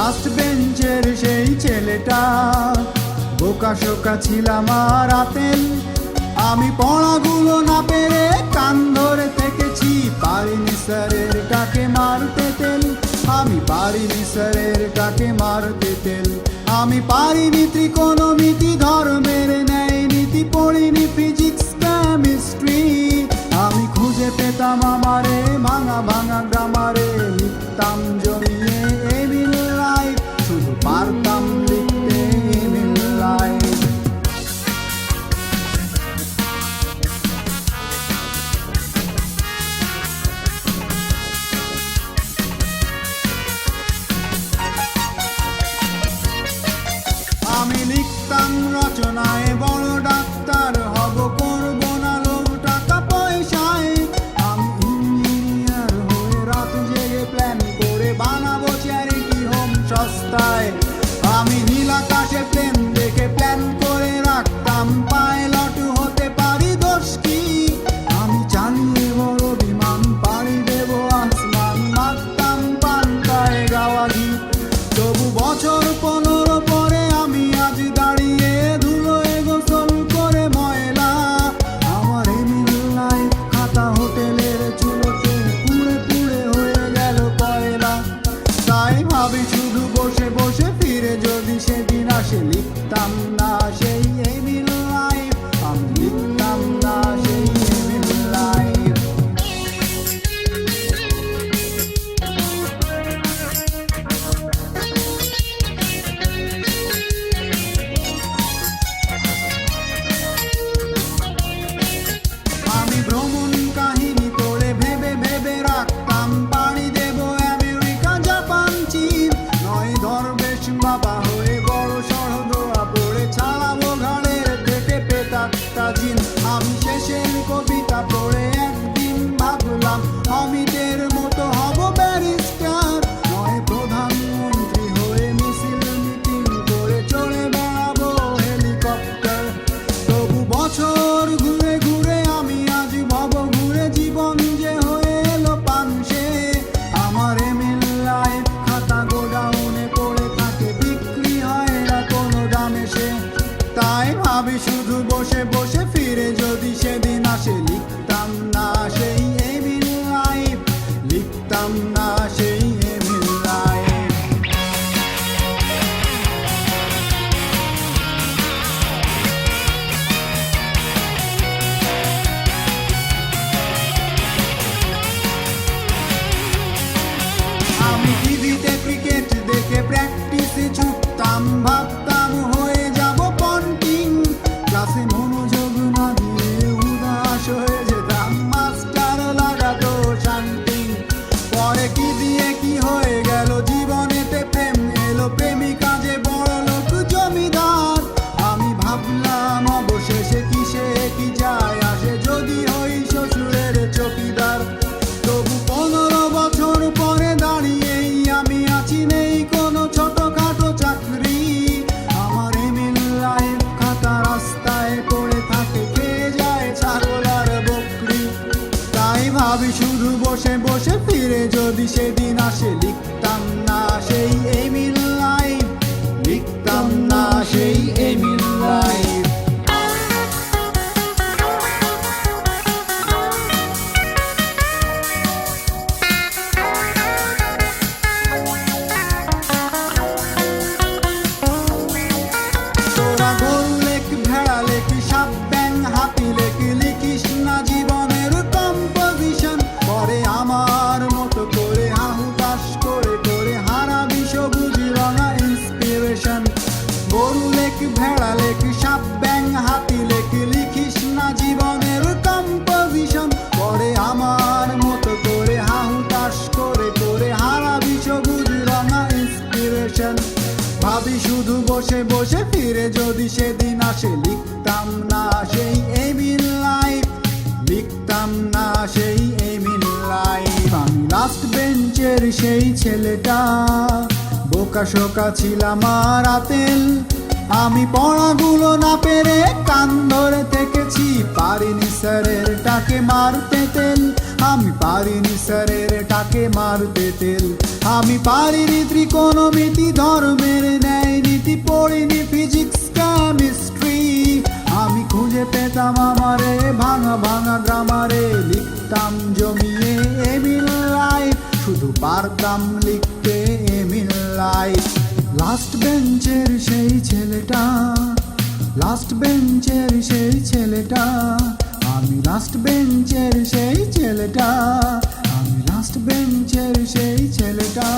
Last বেঞ্চের সেই ছেলেটা। বোকা শোকা ছিলাম আর আপেল। আমি পড়াগুলো না পেরে কান ধরে থেকেছি। পারিনি স্যারের কাকে মারতে তেল। আমি পারিনি স্যারের কাকে মারতে তেল। আমি পারিনি ত্রিকোণ যায়। আমি নীল আকাশে yanına şey একটা দিন আমি শেষের কবিতা practice. বসে বসে ফিরে যদি সেদিন আসে লিখতে। ভেড়া, লেখ সাপ ব্যাং হাতি, লেখ লিখিস না জীবনের কম্পোজিশন পরে আমার মতো করে হাহু হাহুতাস করে করে হারাবি সবুজ রঙা ইন্সপিরেশন ভাবি শুধু বসে বসে ফিরে যদি সেদিন আসে, লিখতাম না সেই এমিল লাইফ লিখতাম না সেই এমিল লাইফ আমি লাস্ট বেঞ্চের সেই ছেলেটা, বোকা শোকা ছিলাম আর আতেল আমি পড়াগুলো না পেরে কান ধরে থেকেছি। পারিনি স্যারের টাকে মারতে তেল। আমি পারিনি স্যারের টাকে মারতে তেল। আমি পারিনি ত্রিকোণমিতি ধর্মের ন্যায় নীতি, পড়িনি ফিজিক্স, কেমিস্ট্রি। আমি খুঁজে পেতাম আমারে, ভাঙা ভাঙা গ্রামারে। লিখতাম জমিয়ে এমিল লাইফ শুধু পারতাম লিখতে এমিল লাইফ লাস্ট বেঞ্চের সেই ছেলেটা লাস্ট বেঞ্চের সেই ছেলেটা, আমি লাস্ট বেঞ্চের সেই ছেলেটা, আমি লাস্ট বেঞ্চের সেই ছেলেটা।